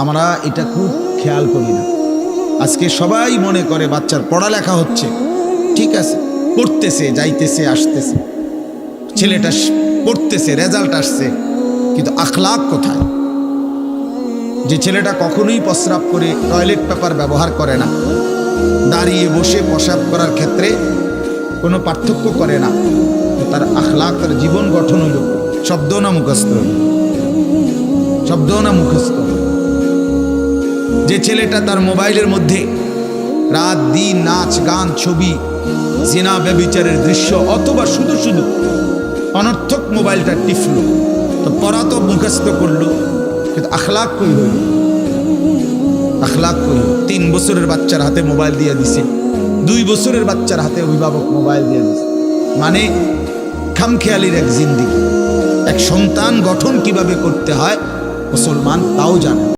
আমরা এটা খুব খেয়াল করি না। আজকে সবাই মনে করে বাচ্চার পড়ালেখা হচ্ছে। ঠিক আছে, পড়তেছে, যাইতেছে, আসতেছে। ছেলেটা পড়তেছে, রেজাল্ট আসছে, কিন্তু আখলাক কোথায়? যে ছেলেটা কখনোই প্রস্রাব করে টয়লেট পেপার ব্যবহার করে না। দাঁড়িয়ে বসে প্রসাব করার ক্ষেত্রে কোনো পার্থক্য করে না। তার আখলাক তার জীবন গঠন হইল শব্দ না মুখস্থ হইল শব্দ না যে ছেলেটা তার মোবাইলের মধ্যে রাত, দিন, নাচ, গান, ছবি, জিনা, ব্যবিচারের দৃশ্য অথবা শুধু শুধু অনর্থক মোবাইলটা টিফলো তো পড়া তো মুখস্থ করল, কিন্তু আখলাক কই হইল আখলাক কই তিন বছরের বাচ্চার হাতে মোবাইল দিয়ে দিছে, দুই বছরের বাচ্চার হাতে অভিভাবক মোবাইল দিয়ে দিছে। মানে খামখেয়ালির এক জিন্দিগি। এক সন্তান গঠন কীভাবে করতে হয়, মুসলমান তাও জানে